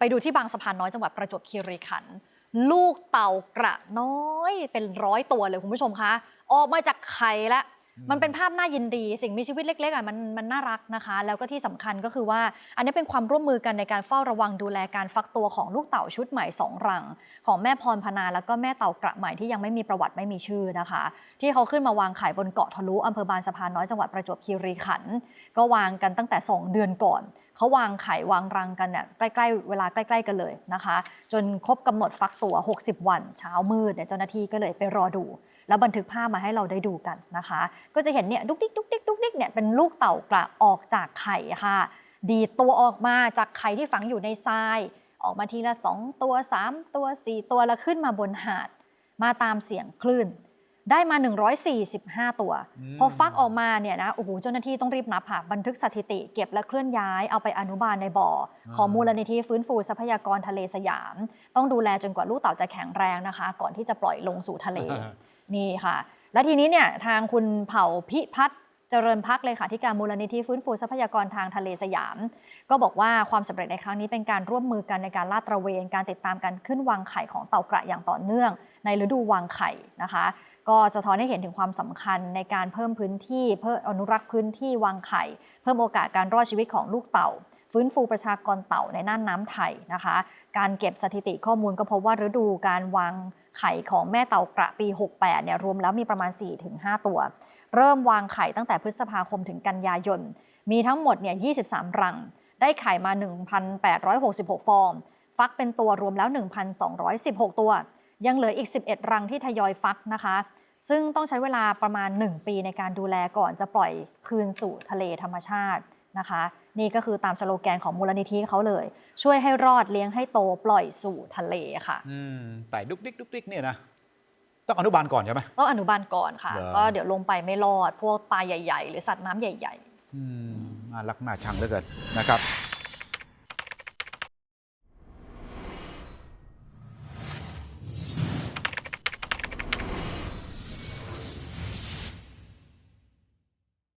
ไปดูที่บางสะพานน้อยจังหวัดประจวบคีรีขันธ์ลูกเต่ากระน้อยเป็นร้อยตัวเลยคุณผู้ชมคะ ออกมาจากไข่แล้วมันเป็นภาพน่ายินดี สิ่งมีชีวิตเล็กๆอะมันมันน่ารักนะคะ แล้วก็ที่สำคัญก็คือว่า อันนี้เป็นความร่วมมือกันในการเฝ้าระวังดูแลการฟักตัวของลูกเต่าชุดใหม่สองรัง ของแม่พรพนาแล้วก็แม่เต่ากระใหม่ที่ยังไม่มีประวัติไม่มีชื่อนะคะ ที่เขาขึ้นมาวางไข่บนเกาะทะลุอำเภอบางสะพานน้อยจังหวัดประจวบคีรีขันธ์ก็วางกันตั้งแต่ 2 เดือนก่อนเขาวางไข่วางรังกันเนี่ยใกล้ๆเวลาใกล้ๆกันเลยนะคะ จนครบกำหนดฟักตัว 60 วันเช้ามืดเนี่ยเจ้าหน้าที่ก็เลยไปรอดู แล้วบันทึกภาพมาให้เราได้ดูกันนะคะ ก็จะเห็นเนี่ยดุกดิกดุกดิกดุกดิกเนี่ยเป็นลูกเต่ากระออกจากไข่ค่ะ ดีตัวออกมาจากไข่ที่ฝังอยู่ในทราย ออกมาทีละ 2 ตัว 3 ตัว 4 ตัวแล้วขึ้นมาบนหาด มาตามเสียงคลื่น ได้มา 145 ตัวอืมพอฟักออกมาเนี่ยนะโอ้โหเจ้าหน้าที่ต้องรีบนับค่ะบันทึกสถิติเก็บและเคลื่อนย้ายเอาไปอนุบาลในบ่อ ของมูลนิธิฟื้นฟูทรัพยากรทะเลสยาม ต้องดูแลจนกว่าลูกเต่าจะแข็งแรงนะคะ ก่อนที่จะปล่อยลงสู่ทะเลนี่ค่ะ และทีนี้เนี่ยทางคุณเผ่าพิพัฒน์ เจริญพักเลยค่ะที่การมูลนิธิฟื้นฟูทรัพยากรทางทะเลสยาม ก็บอกว่าความสำเร็จในครั้งนี้เป็นการร่วมมือกันในการลาดตระเวน การติดตามการขึ้นวางไข่ของเต่ากระอย่างต่อเนื่อง ในฤดูวางไข่นะคะ ก็จะท้อนให้เห็นถึงความสำคัญในการเพิ่มพื้นที่เพิ่มอนุรักษ์พื้นที่วางไข่ เพิ่มโอกาสการรอดชีวิตของลูกเต่าฟื้นฟูประชากรเต่าในน่านน้ำไทยนะคะ การเก็บสถิติข้อมูลก็พบว่าฤดูการวางไข่ของแม่เต่ากระปี 68เนี่ยรวมแล้วมีประมาณ 4-5 ตัว เริ่มวางไข่ตั้งแต่พฤษภาคมถึงกันยายน มีทั้งหมดเนี่ย 23 รัง ได้ไข่มา 1,866 ฟอง ฟักเป็นตัวรวมแล้ว 1,216 ตัว ยังเหลืออีก 11 รังที่ทยอยฟักนะคะ ซึ่งต้องใช้เวลาประมาณ 1 ปีในการดูแลก่อนจะปล่อยคืนสู่ทะเลธรรมชาตินะคะ นี่ก็คือตามสโลแกนของมูลนิธิเขาเลย ช่วยให้รอดเลี้ยงให้โตปล่อยสู่ทะเลค่ะ อืม แต่ดุกดิกดุกดิกเนี่ยนะ ต้องอนุบาลก่อนใช่ไหมต้องอนุบาลก่อนค่ะ เหรอ ก็เดี๋ยวลงไปไม่รอด พวกปลาใหญ่ ๆ หรือสัตว์น้ำใหญ่ ๆ อืมน่ารักน่าชังเหลือเกินนะครับ